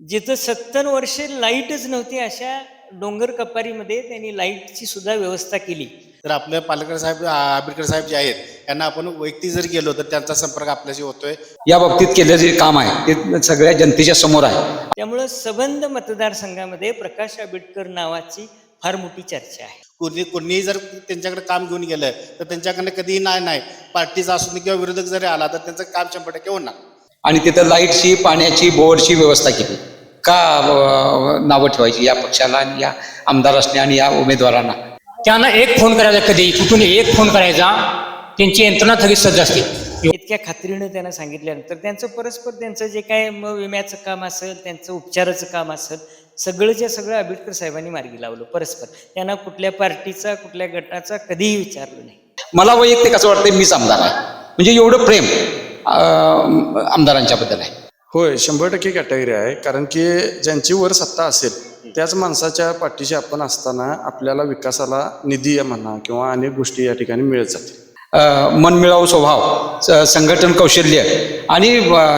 जिथं सत्तर वर्षे लाईटच नव्हती अशा डोंगर कपारीमध्ये त्यांनी लाईटची सुद्धा व्यवस्था केली. तर आपले पालकर साहेब आंबेडकर साहेब जे आहेत यांना आपण वैयक्तिक जर गेलो तर त्यांचा संपर्क आपल्याशी होतोय. या बाबतीत केलेलं जे काम आहे ते सगळ्या जनतेच्या समोर आहे. त्यामुळं सबंध मतदारसंघामध्ये प्रकाश आंबेडकर नावाची फार मोठी चर्चा आहे. कोणी कोणीही जर त्यांच्याकडे काम घेऊन गेलं तर त्यांच्याकडे कधीही नाही नाही. पार्टीचा असून किंवा विरोधक जरी आला तर त्यांचं काम शंभर टक्के होणार. आणि तिथं लाईटची पाण्याची बोर्डची व्यवस्था केली. का नावं ठेवायची या पक्षाला आणि या आमदारासने आणि या उमेदवारांना? त्यांना एक फोन करायचा कधी कुठून एक फोन करायचा त्यांची यंत्रणा सगळी सज्ज असते. इतक्या खात्रीनं त्यांना सांगितल्यानंतर त्यांचं परस्पर त्यांचं जे काय विम्याचं काम असेल त्यांचं उपचाराचं काम असेल सगळंच्या सगळं आंबेडकर साहेबांनी मार्गी लावलं परस्पर. त्यांना कुठल्या पार्टीचा कुठल्या गटाचा कधीही विचारलं नाही. मला वैयक्तिक असं वाटतं मीच आमदार आहे. म्हणजे एवढं प्रेम आमदारांच्याबद्दल आहे. होय शंभर टक्के कॅटेगरी आहे. कारण की ज्यांची वर सत्ता असेल त्याच माणसाच्या पाठीशी आपण असताना आपल्याला विकासाला निधी म्हणा किंवा अनेक गोष्टी या ठिकाणी मिळत जातील. मनमिळावू स्वभाव संघटन कौशल्य आणि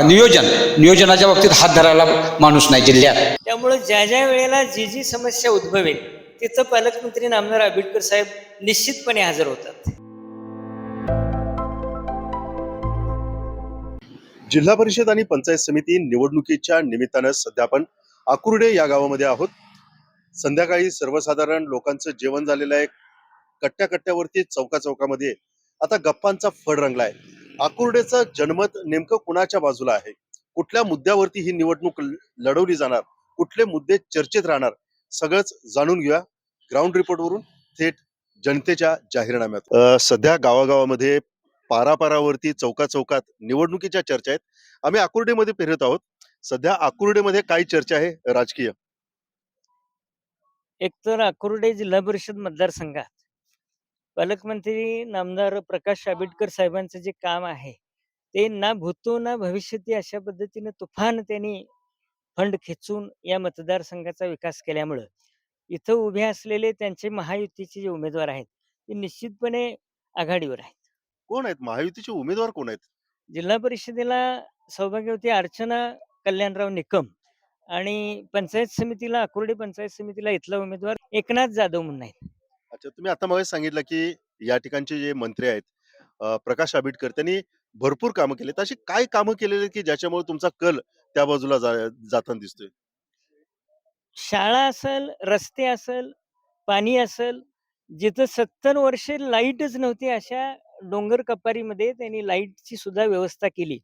नियोजन. नियोजनाच्या बाबतीत हात धरायला माणूस नाही जिल्ह्यात. त्यामुळं ज्या ज्या वेळेला जी जी समस्या उद्भवेल तिथं पालकमंत्री नामदार आंबेडकर साहेब निश्चितपणे हजर होतात. जिल्हा परिषद आणि पंचायत समिती निवडणुकीच्या निमित्तानं सध्या आपण आकुर्डे या गावामध्ये आहोत. संध्याकाळी सर्वसाधारण लोकांचं जेवण झालेलं आहे. कट्ट्या कट्ट्यावरती चौका चौकामध्ये आता गप्पांचा फड रंगलाय. आकुर्डेचं जनमत नेमकं कुणाच्या बाजूला आहे? कुठल्या मुद्द्यावरती ही निवडणूक लढवली जाणार? कुठले मुद्दे चर्चेत राहणार? सगळंच जाणून घेऊया. ग्राउंड रिपोर्टवरून थेट जनतेच्या जाहीरनाम्यात. सध्या गावागावामध्ये पारापारावरती चौका चौकात निवडणुकीच्या चर्चा आहेत. आम्ही आकुर्डीमध्ये फिरत आहोत. सध्या आकुर्डेमध्ये काय चर्चा आहे? राजकीय. एकतर आकुर्डे जिल्हा परिषद मतदारसंघात. पालकमंत्री नामदार प्रकाश आंबेडकर साहेबांचं जे काम आहे ते ना भूतो ना भविष्यती अशा पद्धतीने तुफान त्यांनी फंड खेचून या मतदारसंघाचा विकास केल्यामुळं इथं उभे असलेले त्यांचे महायुतीचे जे उमेदवार आहेत ते निश्चितपणे आघाडीवर आहेत. कोण आहेत? महायुतीचे उमेदवार कोण आहेत? जिल्हा परिषदेला सौभाग्यवती अर्चना कल्याणराव निकम आणि पंचायत समितीला अकुर्डे पंचायत समितीला इथला उमेदवार एकनाथ जाधव म्हणून आहेत. अच्छा तुम्ही आता मग सांगितलं की या ठिकाणचे जे मंत्री आहेत अं, प्रकाश आंबेडकर त्यांनी भरपूर कामं केले अशी काय कामं केलेली की ज्याच्यामुळे तुमचा कल त्या बाजूला जा- जाताना दिसतोय? शाळा असेल रस्ते असेल पाणी असेल जिथं सत्तर वर्षे लाईटच नव्हती अशा डोंगर कपारीमध्ये त्यांनी लाईटची सुद्धा व्यवस्था केली.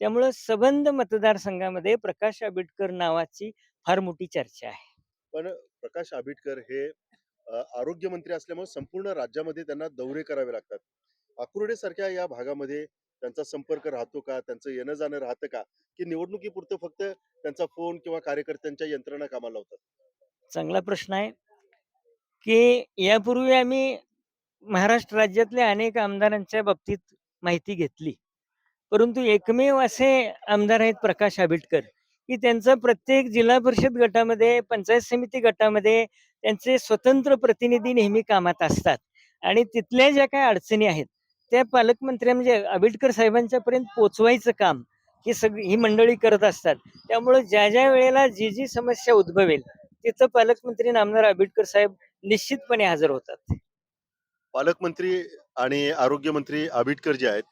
त्यामुळं सबंध मतदारसंघामध्ये प्रकाश आंबेडकर नावाची फार मोठी चर्चा आहे. पण प्रकाश आंबेडकर हे अं, आरोग्यमंत्री असल्यामुळे संपूर्ण राज्यामध्ये त्यांना दौरे करावे लागतात. अकुर्डे सारख्या या भागामध्ये त्यांचा संपर्क राहतो का? त्यांचं येणं जाणं राहतं का? की निवडणुकीपुरतं फक्त त्यांचा फोन किंवा कार्यकर्त्यांच्या यंत्रणा कामाला लावतात? चांगला प्रश्न आहे. की यापूर्वी आम्ही महाराष्ट्र राज्यातल्या अनेक आमदारांच्या बाबतीत माहिती घेतली. परंतु एकमेव असे आमदार आहेत प्रकाश आंबेडकर. की त्यांचा प्रत्येक जिल्हा परिषद गटामध्ये पंचायत समिती गटामध्ये त्यांचे स्वतंत्र प्रतिनिधी नेहमी कामात असतात. आणि तिथल्या ज्या काही अडचणी आहेत त्या पालकमंत्री म्हणजे आंबेडकर साहेबांच्या पर्यंत पोचवायचं काम ही सगळी ही मंडळी करत असतात. त्यामुळे ज्या ज्या वेळेला जी जी समस्या उद्भवेल तिथं पालकमंत्री नामदार आंबेडकर साहेब निश्चितपणे हजर होतात. पालकमंत्री आणि आरोग्यमंत्री आबिटकर जे आहेत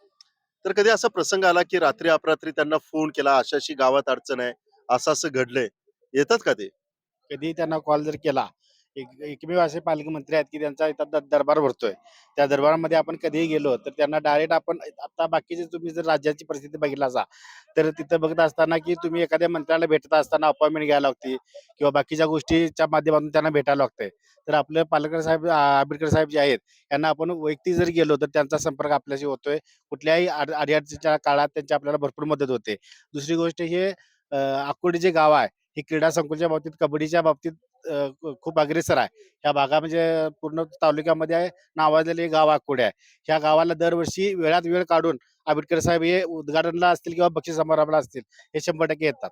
तर कधी असा प्रसंग आला की रात्री अपरात्री त्यांना फोन केला अशाशी गावात अडचण आहे असं असं घडलंय येतात का ते? कधी त्यांना कॉल जर केला एक एकमेव असे पालकमंत्री आहेत की त्यांचा इथं दरबार भरतोय. त्या दरबारामध्ये आपण कधीही गेलो तर त्यांना डायरेक्ट आपण आता बाकीचे तुम्ही जर राज्याची परिस्थिती बघितला असा तर तिथं बघत असताना की तुम्ही एखाद्या मंत्र्याला भेटत असताना अपॉइंटमेंट घ्यायला लागते किंवा बाकीच्या गोष्टीच्या माध्यमातून त्यांना भेटायला लागतंय तर आपले पालकर साहेब आंबेडकर साहेब जे आहेत यांना आपण वैयक्तिक जर गेलो तर त्यांचा संपर्क आपल्याशी होतोय. कुठल्याही अडीअडचणीच्या काळात त्यांची आपल्याला भरपूर मदत होते. दुसरी गोष्ट हे अकोडी जे गाव आहे. हे क्रीडा संकुलच्या बाबतीत कबड्डीच्या बाबतीत खूप अग्रेसर आहे. ह्या भागा म्हणजे पूर्ण तालुक्यामध्ये आहे. नावाजलेले गाव अकोडे आहे. ह्या गावाला दरवर्षी वेळात वेळ काढून आंबेडकर साहेब हे उद्घाटनला असतील किंवा बक्षीस समारंभाला असतील हे शंभर टक्के येतात.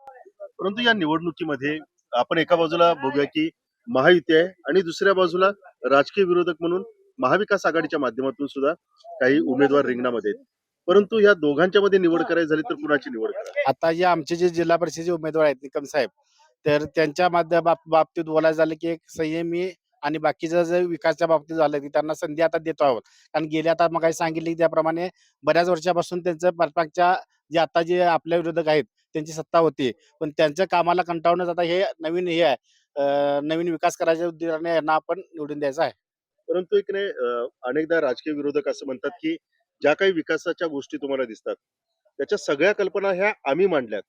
परंतु या निवडणुकीमध्ये आपण एका बाजूला बघूया की महायुती आहे आणि दुसऱ्या बाजूला राजकीय विरोधक म्हणून महाविकास आघाडीच्या माध्यमातून सुद्धा काही उमेदवार रिंगणामध्ये आहेत. परंतु या दोघांच्या मध्ये निवड करायची झाली तर कुणाची निवड आता जे आमचे जे जिल्हा परिषदेचे उमेदवार आहेत निकम साहेब तर त्यांच्या माध्यम बाबतीत बोलायचं झालं की एक संयमी आणि बाकीचं जे विकासच्या बाबतीत झालं की त्यांना संधी आता देतो आहोत. कारण गेल्या आता मग काही सांगितले की त्याप्रमाणे बऱ्याच वर्षापासून त्यांचं पाठपागच्या जे आता जे आपल्या विरोधक आहेत त्यांची सत्ता होती. पण त्यांच्या कामाला कंटाळूनच आता हे नवीन हे आहे नवीन विकास करायच्या उद्देशाने यांना आपण निवडून द्यायचा आहे. परंतु एक अनेकदा राजकीय विरोधक असं म्हणतात की ज्या काही विकासाच्या गोष्टी तुम्हाला दिसतात त्याच्या सगळ्या कल्पना ह्या आम्ही मांडल्यात.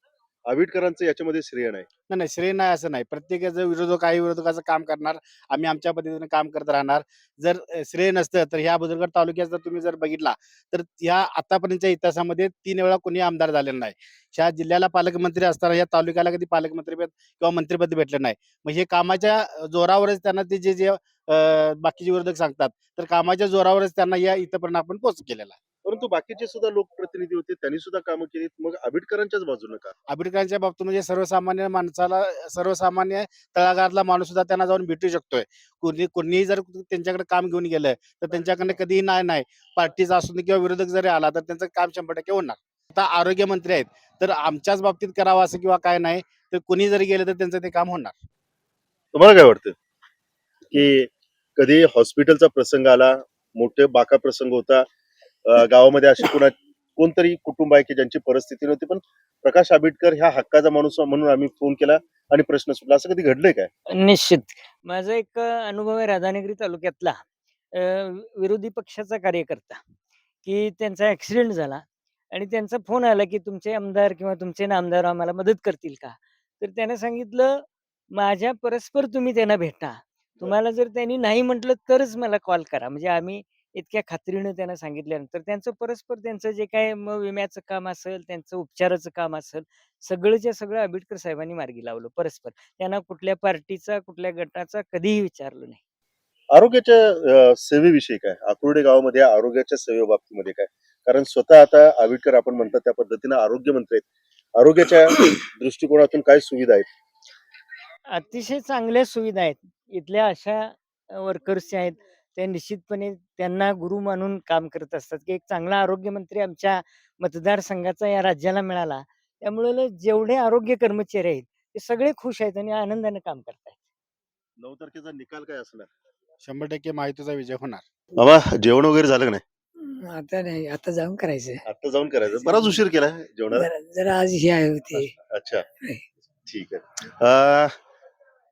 आविटकरांचं याच्यामध्ये श्रेय नाही. नाही नाही श्रेय नाही असं नाही. प्रत्येकाचं विरोधक आहे विरोधकाचं काम करणार. आम्ही आमच्या पद्धतीने काम करत राहणार. जर अ, श्रेय नसतं तर ह्या बुजुर्गड तालुक्यात जर तुम्ही जर बघितला तर ह्या आतापर्यंतच्या इतिहासामध्ये तीन वेळा कोणी आमदार झालेला नाही. ह्या जिल्ह्याला पालकमंत्री असताना या तालुक्याला कधी पालकमंत्रीपद किंवा मंत्रिपद भेटलं नाही. मग हे कामाच्या जोरावरच त्यांना ते जे जे अ, बाकीचे विरोधक सांगतात तर कामाच्या जोरावरच त्यांना या इथपर्यंत आपण पोहोच केलेला आहे. परंतु बाकीचे सुद्धा लोकप्रतिनिधी होते त्यांनी सुद्धा कामं केली मग आबिटकरांच्याच बाजूने का? आंबेडकरांच्या बाबतीत म्हणजे सर्वसामान्य माणसाला सर्वसामान्य तळागाळातला माणूस सुद्धा त्यांना जाऊन भेटू शकतोय. कोणी कोणीही जर त्यांच्याकडे काम घेऊन गेलं तर त्यांच्याकडनं कधीही नाही नाही. पार्टीचा असू दे किंवा विरोधक जरी आला तर त्यांचं काम शंभर टक्के होणार. आता आरोग्य मंत्री आहेत तर आमच्याच बाबतीत करावं असं किंवा काय नाही तर कोणी जरी गेलं तर त्यांचं ते काम होणार. तुम्हाला काय वाटतं? की कधी हॉस्पिटलचा प्रसंग आला मोठे बाका प्रसंग होता गावामध्ये अशी कुणा कोणतरी कुटुंब आहे की ज्यांची परिस्थिती नव्हती पण प्रकाश आंबेडकर ह्या हक्काचा माणूस म्हणून आम्ही फोन केला आणि प्रश्न सुटला. असं कधी घडलंय काय? निश्चित. माझा एक अनुभव आहे राधानगरी तालुक्यातला. विरोधी पक्षाचा कार्यकर्ता की त्यांचा ऍक्सिडेंट झाला आणि त्यांचा फोन आला की तुमचे आमदार किंवा तुमचे नामदार आम्हाला मदत करतील का? तर त्याने सांगितलं माझ्या परस्पर तुम्ही त्यांना भेटा. तुम्हाला जर त्यांनी नाही म्हटलं तरच मला कॉल करा. म्हणजे आम्ही इतक्या खात्रीनं त्यांना सांगितल्यानंतर त्यांचं परस्पर त्यांचं जे काय मग विम्याचं काम असेल त्यांचं उपचाराचं काम असेल सगळंच्या सगळं आंबेडकर साहेबांनी मार्गी लावलं परस्पर. त्यांना कुठल्या पार्टीचा कुठल्या गटाचा कधीही विचारलं नाही. आरोग्याच्या सेवेविषयी काय? आकुर्डे गावामध्ये आरोग्याच्या सेवे बाबतीमध्ये काय? कारण स्वतः आता आविटकर आपण म्हणतात त्या पद्धतीने आरोग्य मंत्री आहेत. आरोग्याच्या दृष्टिकोनातून काय सुविधा आहेत? अतिशय चांगल्या सुविधा आहेत. इथल्या अशा वर्कर्स आहेत ते निश्चितपणे त्यांना गुरु मानून काम करत असतात की एक चांगला आरोग्यमंत्री आमच्या मतदारसंघाचा या राज्याला मिळाला. त्यामुळे जेवढे आरोग्य कर्मचारी आहेत ते सगळे खुश आहेत आणि आनंदाने काम करतात नऊ तारखेचा निकाल काय असणार? शंभर टक्के माहितीचा विजय होणार. बाबा जेवण वगैरे झालं का नाही? आता नाही आता जाऊन करायचं. आता जाऊन करायचं. बराच उशीर केला जेवणाला. जरा जरा आज हे आहे होते. अच्छा. ठीक आहे. अं,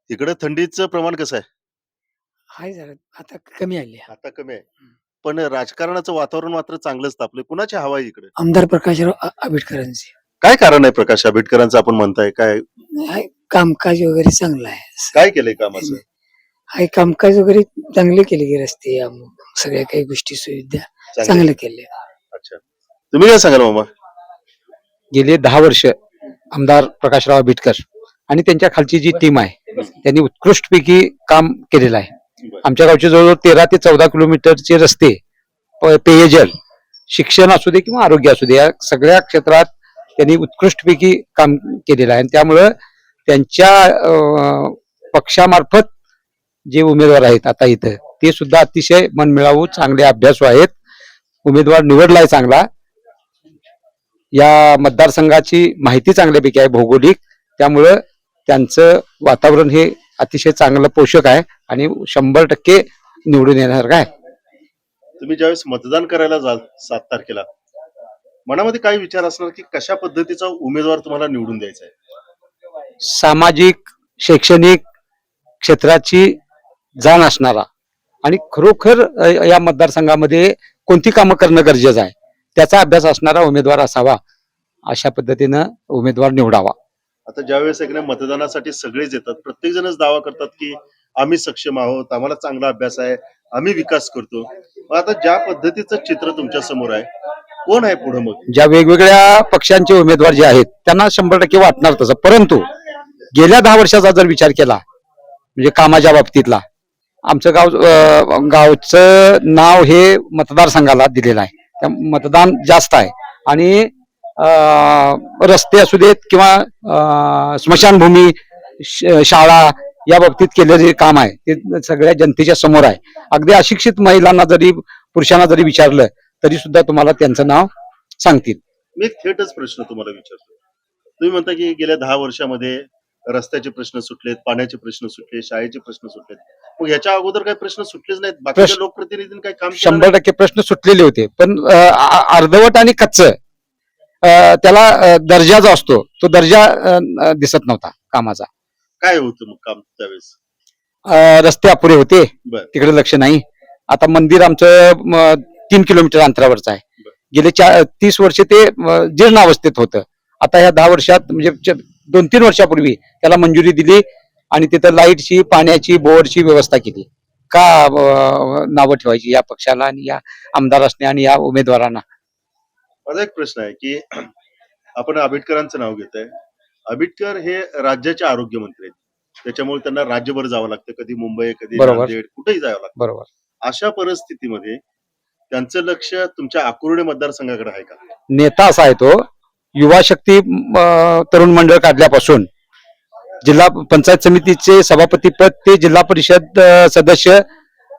इकडे थंडीचं प्रमाण कसं आहे? हाय जरा आता कमी आली आता कमी आहे. पण राजकारणाचं वातावरण मात्र चांगलंच तापलंय कुणाची हवा आहे इकडे? आमदार प्रकाशराव आ- आंबेडकरांचे. काय कारण आहे प्रकाश? आंबेडकरांचं आपण म्हणताय काय? हाय कामकाज वगैरे चांगलं आहे. काय केलंय काम असं हाय कामकाज वगैरे चांगले केले की रस्ते अमुक सगळ्या काही गोष्टी सुविधा चांगलं. चांगले केले. अच्छा. तुम्ही काय सांगाल मामा? गेले दहा वर्ष आमदार प्रकाशराव आंबेडकर आणि त्यांच्या खालची जी टीम आहे त्यांनी उत्कृष्टपैकी काम केलेलं आहे. आमच्या गावचे जवळजवळ तेरा ते चौदा किलोमीटरचे रस्ते प- पेयजल शिक्षण असू दे किंवा आरोग्य असू दे या सगळ्या क्षेत्रात त्यांनी उत्कृष्टपैकी काम केलेलं आहे. आणि त्यामुळं त्यांच्या पक्षामार्फत जे उमेदवार आहेत आता इथं ते सुद्धा अतिशय मनमिळावू चांगले अभ्यासू आहेत. उमेदवार निवडलाय चांगला. या मतदारसंघाची माहिती चांगल्यापैकी आहे भौगोलिक. त्यामुळं त्यांचं वातावरण हे अतिशय चांगलं पोषक आहे. आणि शंभर टक्के निवडून येणार काय? तुम्ही ज्यावेळेस मतदान करायला जाल सात तारखेला मनामध्ये काय विचार असणार की कशा पद्धतीचा उमेदवार तुम्हाला निवडून द्यायचा आहे? सामाजिक शैक्षणिक क्षेत्राची जाण असणारा आणि खरोखर या मतदारसंघामध्ये कोणती कामं करणं गरजेचं आहे त्याचा अभ्यास असणारा उमेदवार असावा अशा पद्धतीनं उमेदवार निवडावा. आता ज्यावेळेस मतदानासाठी सगळेच येतात प्रत्येक जणच दावा करतात की आम्ही सक्षम आहोत आम्हाला चांगला अभ्यास आहे आम्ही विकास करतो. आता ज्या पद्धतीचं चित्र तुमच्यासमोर आहे कोण आहे पुढे मग? ज्या वेगवेगळ्या पक्षांचे उमेदवार जे आहेत त्यांना शंभर टक्के वाटणार तसं. परंतु गेल्या दहा वर्षाचा जर विचार केला म्हणजे कामाच्या बाबतीतला आमचं गाव अं, गावचं नाव हे मतदारसंघाला दिलेलं आहे. त्या मतदान जास्त आहे. आणि अं, रस्ते असू देत किंवा अं, स्मशानभूमी श- शाळा या बाबतीत केलेलं जे काम आहे ते सगळ्या जनतेच्या समोर आहे. अगदी अशिक्षित महिलांना जरी पुरुषांना जरी विचारलं तरी सुद्धा तुम्हाला त्यांचं नाव सांगतील. मी थेटच प्रश्न तुम्हाला विचारतो. तुम्ही म्हणता की गेल्या दहा वर्षामध्ये रस्त्याचे प्रश्न सुटलेत पाण्याचे प्रश्न सुटले शाळेचे प्रश्न सुटलेत. मग याच्या अगोदर काही प्रश्न सुटलेच नाहीत? बाकीच्या प्रश्न- लोकप्रतिनिधींनी काही काम शंभर टक्के प्रश्न सुटलेले होते. पण अर्धवट आणि कच्च त्याला दर्जा जो असतो तो दर्जा दिसत नव्हता कामाचा? काय होतं मग काम त्यावेळेस? अ, रस्ते अपुरे होते. बर. तिकडे लक्ष नाही. आता मंदिर आमचं म, तीन किलोमीटर अंतरावरचं आहे. बर. गेले चार तीस वर्ष ते म, जीर्ण अवस्थेत होतं. आता ह्या दहा वर्षात म्हणजे दोन तीन वर्षापूर्वी त्याला मंजुरी दिली आणि तिथं लाईटची पाण्याची बोरची व्यवस्था केली. का अ, नावं ठेवायची या पक्षाला आणि या आमदारासने आणि या उमेदवारांना? माझा एक प्रश्न आहे की आपण आंबेडकरांचं नाव घेत आहे आंबेडकर हे राज्याचे आरोग्यमंत्री आहेत. त्याच्यामुळे त्यांना राज्यभर जावं लागतं. कधी मुंबई कधी बरोबर. नांदेड कुठेही जावं लागतं. बरोबर. अशा परिस्थितीमध्ये त्यांचं लक्ष तुमच्या आकुर्डे मतदारसंघाकडे आहे का? नेता असा आहे तो. युवा शक्ती म, तरुण मंडळ काढल्यापासून जिल्हा पंचायत समितीचे सभापती पद ते जिल्हा परिषद अ, सदस्य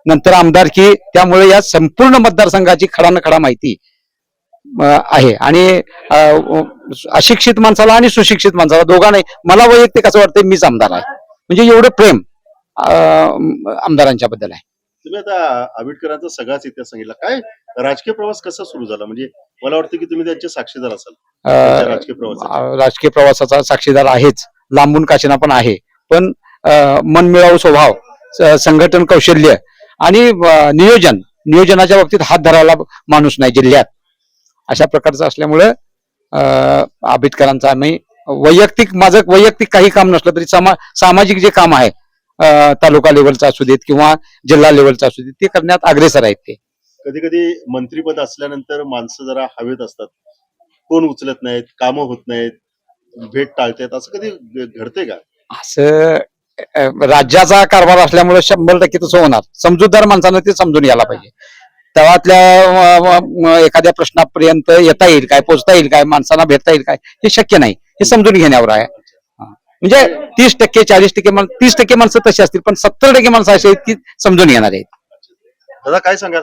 नंतर आमदारकी त्यामुळे या संपूर्ण मतदारसंघाची खडा न खडा माहिती आहे. आणि अशिक्षित माणसाला आणि सुशिक्षित माणसाला दोघांनाही मला वैयक्तिक असं वाटतं मीच आमदार आहे. म्हणजे एवढं प्रेम आमदारांच्या बद्दल आहे. तुम्ही आता आंबेडकरांचा सगळाच इतिहास सांगितला. काय राजकीय प्रवास कसा सुरू झाला? म्हणजे मला वाटतं की तुम्ही त्यांचे साक्षीदार असाल. राजकीय प्रवासाचे. अ, राजकीय प्रवासाचा साक्षीदार आहेच. लांबून काशीना पण आहे. पण अ, मनमिळावू स्वभाव संघटन कौशल्य आणि नियोजन. नियोजनाच्या बाबतीत हात धरायला माणूस नाही जिल्ह्यात. अशा प्रकारचं असल्यामुळं आंबेडकरांचा आम्ही वैयक्तिक माझं वैयक्तिक काही काम नसलं तरी समा सामाजिक जे काम आहे तालुका लेवलचं असू देत किंवा जिल्हा लेवलचं असू देत ते करण्यात अग्रेसर आहेत ते. कधी कधी मंत्रीपद असल्यानंतर माणसं जरा हवेत असतात. कोण उचलत नाहीत कामं होत नाहीत भेट टाळतात असं कधी घ- घडतंय का? असं राज्याचा कारभार असल्यामुळे शंभर टक्के तसं होणार. समजूतदार माणसानं ते समजून घ्यायला पाहिजे. म, एखाद्या प्रश्नापर्यंत येता येईल काय पोचता येईल काय माणसांना भेटता येईल काय हे शक्य नाही. हे समजून घेण्यावर आहे. हा. म्हणजे तीस टक्के चाळीस टक्के माण- तीस टक्के माणसं तशी असतील पण सत्तर टक्के माणसं अशी आहेत की समजून घेणार आहेत. दादा काय सांगाल?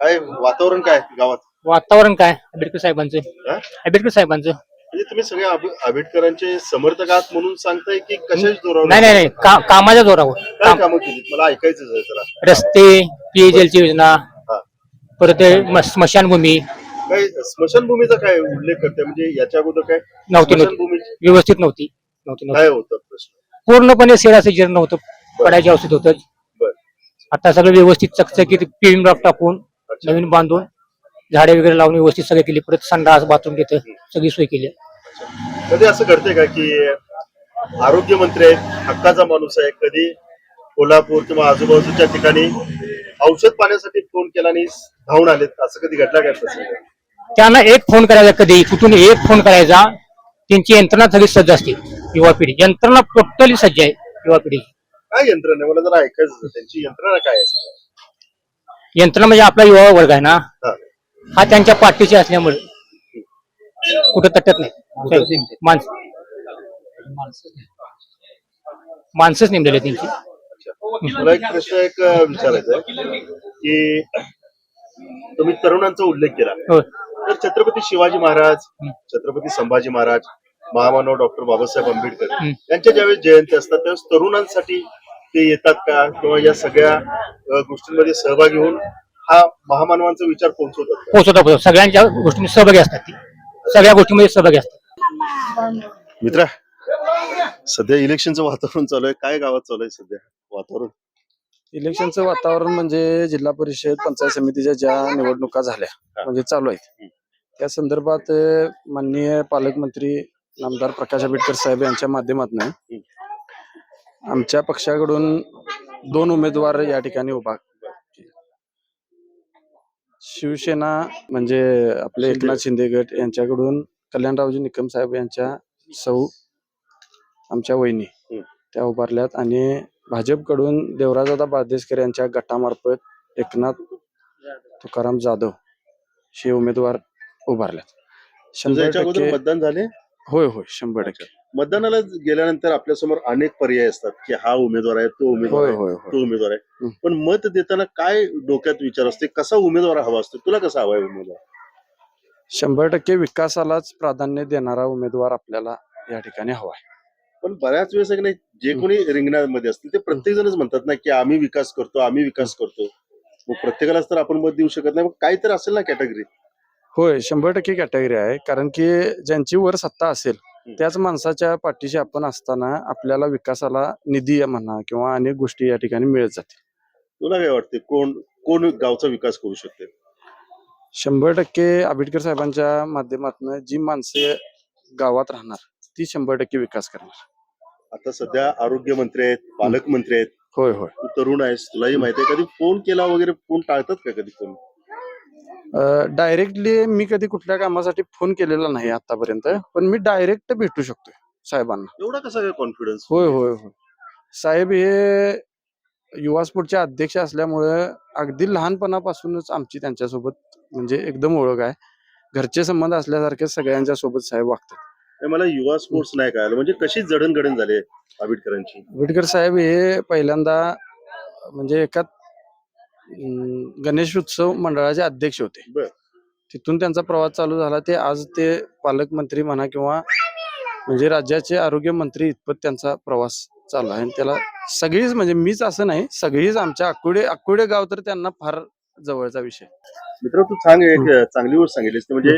काय वातावरण काय गावात? वातावरण काय? आंबेडकर साहेबांचं. हा? आंबेडकर साहेबांचं. म्हणजे तुम्ही सगळे आंबे- आंबेडकरांचे समर्थक आहात म्हणून सांगताय की कशाच जोरावर नाही नाही. नाही का- कामाच्या जोरावर. काय काम कामं केली मला ऐकायचं जरा. रस्ते पेयजलची योजना. परत म- स्मशानभूमी. काय स्मशानभूमीचा काय उल्लेख करते म्हणजे याच्या अगोदर काय? नव्हती नव्हती. स्मशानभूमीची? व्यवस्थित नव्हती. नव्हती नव्हती. काय होतं प्रश्न? पूर्णपणे शरीराचं जीर्ण होतं. पडायचे औषध होतं. बर. आता सगळं व्यवस्थित चकचकीत पिळून रॉक टाकून अच्छा. नवीन बांधून झाडे वगैरे लावून व्यवस्थित सगळं केली. परत संडास बाथरूम तिथं सगळी सोय केली. कधी असं घडते का की आरोग्य मंत्री आहेत हक्काचा माणूस आहे कधी कोल्हापूर किंवा आजूबाजूच्या ठिकाणी औषध पाण्यासाठी फोन केला आणि धावून आलेत. असं कधी घडला काय प्रसंग? त्यांना एक फोन करायचा कधी कुठून एक फोन करायचा त्यांची यंत्रणा सगळी सज्ज असते युवा पिढी. यंत्रणा टोटली सज्ज आहे युवा पिढी. काय यंत्रणा? आहे? मला जरा ऐकायचं होतं. त्यांची यंत्रणा काय आहे? यंत्रणा म्हणजे आपला युवा वर्ग आहे ना? हा. हा त्यांच्या पाठीशी असल्यामुळे. कुठं तटत नाही. माणस. माणसंच नेमलेले त्यांची. मला एक प्रश्न एक विचारायचा आहे की तुम्ही तरुणांचा उल्लेख केला. हो. तर छत्रपती शिवाजी महाराज छत्रपती संभाजी महाराज महामानव डॉक्टर बाबासाहेब आंबेडकर. यांच्या ज्यावेळेस जयंती असतात त्यावेळेस तरुणांसाठी ते येतात का? किंवा या सगळ्या गोष्टींमध्ये सहभागी होऊन हा महामानवांचा विचार पोहोचवतात का? पोहोचवता पोहोचवता. सगळ्यांच्या गोष्टी सहभागी असतात ती. सगळ्या गोष्टीमध्ये सहभागी असतात. मित्रा सध्या इलेक्शनचं वातावरण चालू आहे. काय गावात चालू आहे सध्या? वातावरण? इलेक्शनचं वातावरण म्हणजे जिल्हा परिषद पंचायत समितीच्या ज्या निवडणुका झाल्या म्हणजे चालू आहेत. त्या संदर्भात माननीय पालकमंत्री नामदार प्रकाश आंबेडकर साहेब यांच्या माध्यमातून आमच्या पक्षाकडून दोन उमेदवार या ठिकाणी उभा शिवसेना म्हणजे आपले एकनाथ शिंदे गट यांच्याकडून कल्याणरावजी निकम साहेब यांच्या सौ आमच्या वहिनी. त्या उभारल्यात आणि भाजपकडून देवराजदादा बादेसकर यांच्या गटामार्फत एकनाथ तुकाराम जाधव हे उमेदवार उभारल्यात शंभर अगोदर टक्के मतदान झाले? होय होय शंभर टक्के. मतदानाला गेल्यानंतर आपल्यासमोर अनेक पर्याय असतात की हा उमेदवार आहे तो उमेदवार होय आहे होय होय. तो उमेदवार आहे. पण मत देताना काय डोक्यात विचार असते? कसा उमेदवार हवा असतो? तुला कसा हवा आहे उमेदवार? शंभर टक्के विकासालाच प्राधान्य देणारा उमेदवार आपल्याला या ठिकाणी हवा आहे. पण बऱ्याच वेळेस नाही जे कोणी रिंगणामध्ये असतील ते प्रत्येक जणच म्हणतात ना की आम्ही विकास करतो आम्ही विकास करतो. मग प्रत्येकालाच तर आपण मत देऊ शकत नाही. मग काहीतरी असेल ना कॅटेगरी होय शंभर टक्के कॅटेगरी आहे. कारण की ज्यांची वर सत्ता असेल त्याच माणसाच्या पाठीशी आपण असताना आपल्याला विकासाला निधी म्हणा किंवा अनेक गोष्टी या ठिकाणी मिळत जातील. तुला काय वाटते कोण कोण गावचा विकास करू शकते? शंभर टक्के आंबेडकर साहेबांच्या माध्यमातून जी माणसे गावात राहणार ती शंभर टक्के विकास करणार. आता सध्या आरोग्य मंत्री आहेत पालकमंत्री आहेत. होय होय. तू तरुण आहेस तुलाही माहिती आहे. कधी फोन केला वगैरे फोन टाळतात का कधी फोन डायरेक्टली मी कधी कुठल्या कामासाठी फोन केलेला नाही आतापर्यंत पण मी डायरेक्ट भेटू शकतोय साहेबांना. एवढा कसा काय कॉन्फिडन्स होय होय होय. साहेब हे युवा स्पोर्टचे अध्यक्ष असल्यामुळे अगदी लहानपणापासूनच आमची त्यांच्यासोबत म्हणजे एकदम ओळख आहे. घरचे संबंध असल्यासारखे सगळ्यांच्या सोबत साहेब वागतात. मला युवा स्पोर्ट्स नाही कळालं. म्हणजे कशी जडणघडण झाली आहे आंबेडकरांची आंबेडकर साहेब हे पहिल्यांदा म्हणजे एका अं, गणेश उत्सव मंडळाचे अध्यक्ष होते. तिथून त्यांचा प्रवास चालू झाला. ते आज ते पालकमंत्री म्हणा किंवा म्हणजे राज्याचे आरोग्य मंत्री इतपत त्यांचा प्रवास चालू आहे. आणि त्याला सगळीच म्हणजे मीच असं नाही सगळीच आमच्या अकुडे अकुडे गाव तर त्यांना फार जवळचा विषय. मित्र तू सांग एक चांगली गोष्ट सांगितलीस ते म्हणजे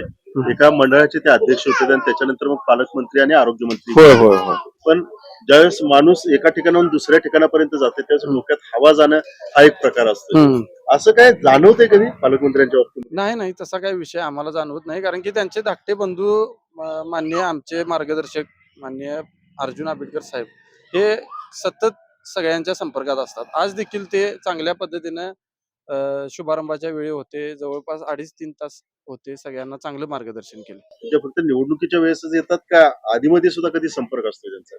एका मंडळाचे ते अध्यक्ष होते आणि त्याच्यानंतर मग पालकमंत्री आणि आरोग्यमंत्री. होय होय होय. पण ज्यावेळेस माणूस एका ठिकाणाहून दुसऱ्या ठिकाणापर्यंत जाते त्यावेळेस डोक्यात हवा जाणं हा एक प्रकार असतो. हम्म. असं काय जाणवतंय कधी पालकमंत्र्यांच्या बाबतीत? नाही नाही तसा काही विषय आम्हाला जाणवत नाही कारण की त्यांचे धाकटे बंधू अं, माननीय आमचे मार्गदर्शक माननीय अर्जुन आंबेडकर साहेब हे सतत सगळ्यांच्या संपर्कात असतात. आज देखील ते चांगल्या पद्धतीनं शुभारंभाच्या वेळी होते. जवळपास अडीच तीन तास होते सगळ्यांना चांगलं मार्गदर्शन केलं. म्हणजे फक्त निवडणुकीच्या वेळेसच येतात का? आधीमध्ये सुद्धा कधी संपर्क असतो त्यांचा?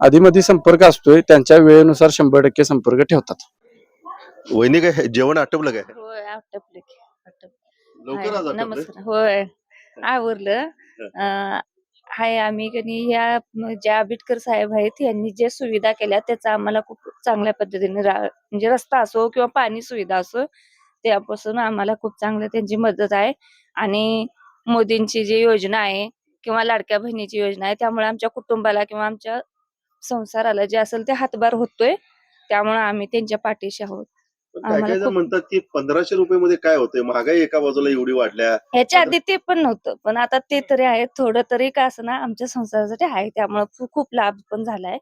आधीमध्ये संपर्क असतोय. त्यांच्या वेळेनुसार शंभर टक्के संपर्क ठेवतात. वहिनी काय जेवण आटपलं काय? होय आटपले. लवकर हाय, आज आटपलं नमस्कार. होय आवरलं. अं, हाय आम्ही. कनी ह्या ज्या आंबेडकर साहेब आहेत यांनी ज्या सुविधा केल्या त्याचा आम्हाला खूप चांगल्या पद्धतीने रा- म्हणजे रस्ता असो किंवा पाणी सुविधा असो त्यापासून आम्हाला खूप चांगलं त्यांची मदत आहे. आणि मोदींची जी योजना आहे किंवा लाडक्या बहिणीची योजना आहे त्यामुळे आमच्या कुटुंबाला किंवा आमच्या संसाराला जे असेल ते हातभार होतोय. त्यामुळे आम्ही त्यांच्या पाठीशी आहोत. काय काय जण खूप- म्हणतात की पंधराशे रुपये मध्ये काय होतंय? महागाई एका बाजूला एवढी वाढल्या. ह्याच्या आधी ते पण नव्हतं. पण आता ते तरी आहे थोडं तरी का असं ना आमच्या संसारासाठी आहे. त्यामुळे खू- खूप लाभ पण झालाय.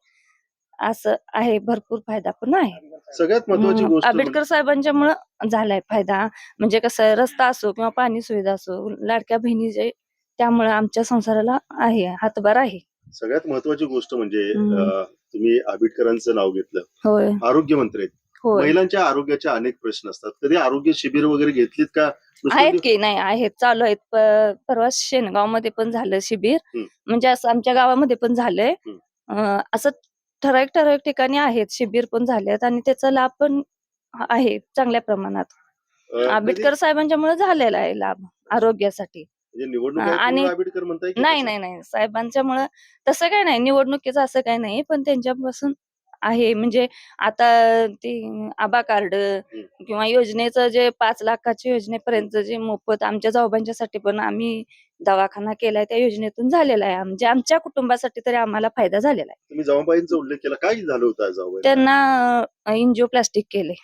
असं आहे. भरपूर फायदा पण आहे. सगळ्यात महत्वाची हम्म, गोष्ट आंबेडकर साहेबांच्या मुळे झालाय फायदा. म्हणजे कसं रस्ता असो किंवा पाणी सुविधा असो लाडक्या बहिणीचे त्यामुळे आमच्या संसाराला आहे हातभार आहे. म्हणजे- सगळ्यात महत्वाची गोष्ट म्हणजे हम्म. अं, तुम्ही आंबेडकरांचं नाव घेतलं. होय. आरोग्यमंत्री आहेत. होय. महिलांच्या आरोग्याचे अनेक प्रश्न असतात. कधी आरोग्य शिबिर वगैरे घेतलीत का? नुसतं आहेत की नाही आहेत चालू आहेत. प- परवा शेनगावमध्ये पण झालं शिबिर. हम्म. म्हणजे असं आमच्या गावामध्ये पण झालंय. हम्म. अं, असं ठराविक ठराविक ठिकाणी आहेत शिबिर पण झाले आहेत आणि त्याचा लाभ पण आहे चांगल्या प्रमाणात. अं, कधी- आंबेडकर साहेबांच्यामुळे झालेला आहे लाभ आरोग्यासाठी. म्हणजे निवडणूक आणि- आंबेडकर म्हणताय की नाही कसं? नाही नाही. साहेबांच्यामुळं तसं काय नाही. निवडणुकीचं असं काही नाही. पण त्यांच्यापासून आहे. म्हणजे आता ते आबा कार्ड किंवा योजनेचं जे पाच लाखाच्या योजनेपर्यंत जे मोफत आमच्या जाऊबांच्यासाठी पण आम्ही दवाखाना केलाय त्या योजनेतून झालेला आहे. म्हणजे आमच्या कुटुंबासाठी तरी आम्हाला फायदा झालेला आहे. तुम्ही जाऊबाईंचा उल्लेख केला. काय झालं होतं जाऊबाई त्यांना इंजिओ प्लास्टिक केले.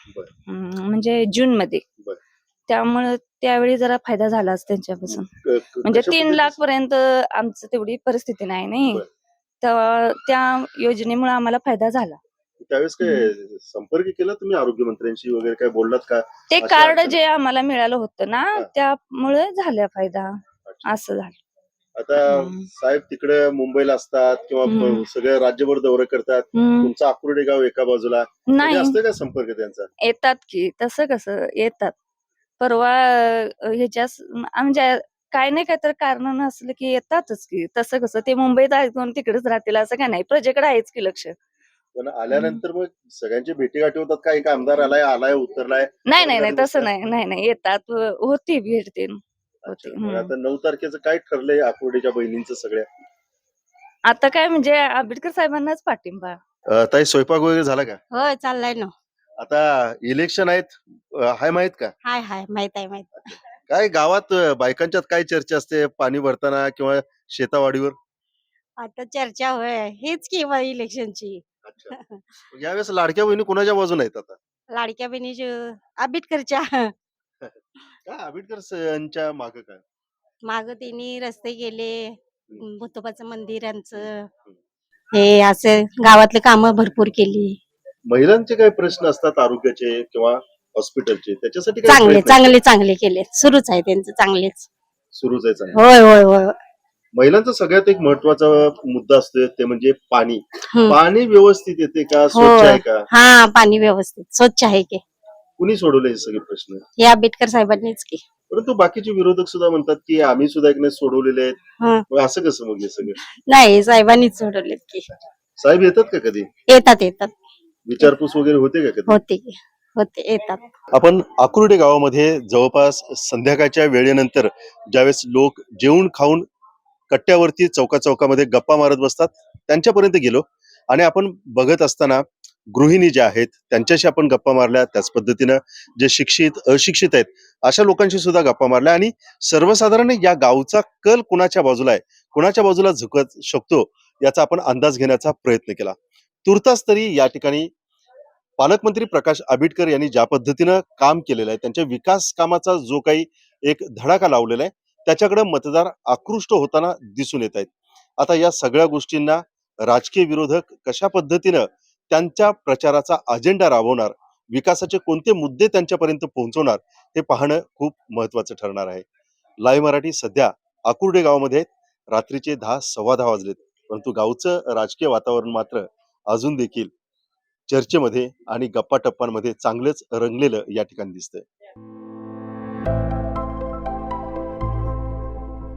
म्हणजे जून मध्ये. त्यामुळे त्यावेळी जरा फायदा झालाच त्यांच्यापासून. म्हणजे तीन लाख पर्यंत आमचं तेवढी परिस्थिती नाही नाही. तेव्हा त्या योजनेमुळे आम्हाला फायदा झाला. त्यावेळेस काय संपर्क केला तुम्ही आरोग्यमंत्र्यांशी वगैरे काय बोललात का? ते अशा कार्ड अडचणी- जे आम्हाला मिळालं होतं ना हा. त्यामुळे झाला फायदा. असं झालं. आता हम्म. साहेब तिकडे मुंबईला असतात किंवा हम्म. प- सगळे राज्यभर दौरे करतात. हम्म, तुमचं अकुर्डे गाव एका बाजूला. कधी नाही. असतं का संपर्क त्यांचा? येतात की तसं कसं येतात. परवा अं, ह्याच्या म्हणजे काय नाही काय तर कारण नसलं की येतातच की तसं कसं ते मुंबईत आहेत म्हणून तिकडेच राहतील असं काय नाही. प्रजेकडे आहेच की लक्ष. पण आल्यानंतर मग सगळ्यांची भेटीगाठी होतात का? एक आमदार आलाय आलाय उतरलाय नाही नाही नाही तसं? नाही नाही नाही. येतात होती भेट ते अच्छा, होती मग हम्म. आता नऊ तारखेचं काय ठरलंय आकुर्डीच्या बहिणींचं सगळ्या? आता काय म्हणजे आंबेडकर साहेबांनाच पाठिंबा. अं, ताई स्वयंपाक वगैरे झाला का? होय चाललाय ना. आता इलेक्शन आहेत अं, हाय माहीत का? हाय हाय माहीत आहे माहीत काय गावात अं, बायकांच्यात काय चर्चा असते पाणी भरताना किंवा शेतावाडीवर? आता चर्चा होय हेच किंवा इलेक्शनची. अच्छा. यावेळेस लाडक्या बहिणी कोणाच्या बाजूने आहेत आता? लाडक्या बहिणीची आंबेडकरच्या. काय आंबेडकर यांच्या माग काय? माग त्यांनी रस्ते गेले भूतोबाचं मंदिरांचं. हे असं गावातले कामं भरपूर केली. महिलांचे काही प्रश्न असतात आरोग्याचे किंवा हॉस्पिटलचे त्याच्यासाठी चांगले प्रयत्न चांगले चांगले केले सुरूच आहे त्यांचं चांगलेच. सुरूच आहे चांगले. होय होय होय. महिलांचा सगळ्यात एक महत्त्वाचा मुद्दा असतो ते म्हणजे पाणी. हम्म. पाणी व्यवस्थित येते का स्वच्छ हो. आहे का? हा. पाणी व्यवस्थित स्वच्छ आहे की. कुणी सोडवले हे सगळे प्रश्न? हे आंबेडकर साहेबांनीच की. परंतु बाकीचे विरोधक सुद्धा म्हणतात की आम्ही सुद्धा एक नाही सोडवलेले आहेत. हं. मग असं कसं मग हे सगळं? नाही साहेबांनीच सोडवलेत की. साहेब येतात का कधी? येतात येतात. विचारपूस वगैरे होते का कधी? होते की होते येतात. आपण आकुर्डे गावामध्ये जवळपास संध्याकाळच्या वेळेनंतर ज्यावेळेस लोक जेवून खाऊन कट्ट्यावरती चौका चौकामध्ये गप्पा मारत बसतात. त्यांच्यापर्यंत गेलो आणि आपण बघत असताना गृहिणी ज्या आहेत त्यांच्याशी आपण गप्पा मारल्या. त्याच पद्धतीनं जे शिक्षित अशिक्षित आहेत अशा लोकांशी सुद्धा गप्पा मारल्या. आणि सर्वसाधारण या गावचा कल कुणाच्या बाजूला आहे? कुणाच्या बाजूला झुकत शकतो? याचा आपण अंदाज घेण्याचा प्रयत्न केला. तुर्तास तरी या ठिकाणी पालकमंत्री प्रकाश आंबेडकर यांनी ज्या पद्धतीनं काम केलेलं आहे त्यांच्या विकास कामाचा जो काही एक धडाका लावलेला आहे त्याच्याकडे मतदार आकृष्ट होताना दिसून येत आहेत. आता या सगळ्या गोष्टींना राजकीय विरोधक कशा पद्धतीनं त्यांच्या प्रचाराचा अजेंडा राबवणार विकासाचे कोणते मुद्दे त्यांच्यापर्यंत पोहोचवणार हे पाहणं खूप महत्वाचं ठरणार आहे. लाईव्ह मराठी सध्या आकुर्डे गावामध्ये रात्रीचे दहा सव्वा दहा वाजलेत. परंतु गावचं राजकीय वातावरण मात्र अजून देखील चर्चेमध्ये आणि गप्पा टप्पांमध्ये चांगलंच रंगलेलं या ठिकाणी दिसतंय.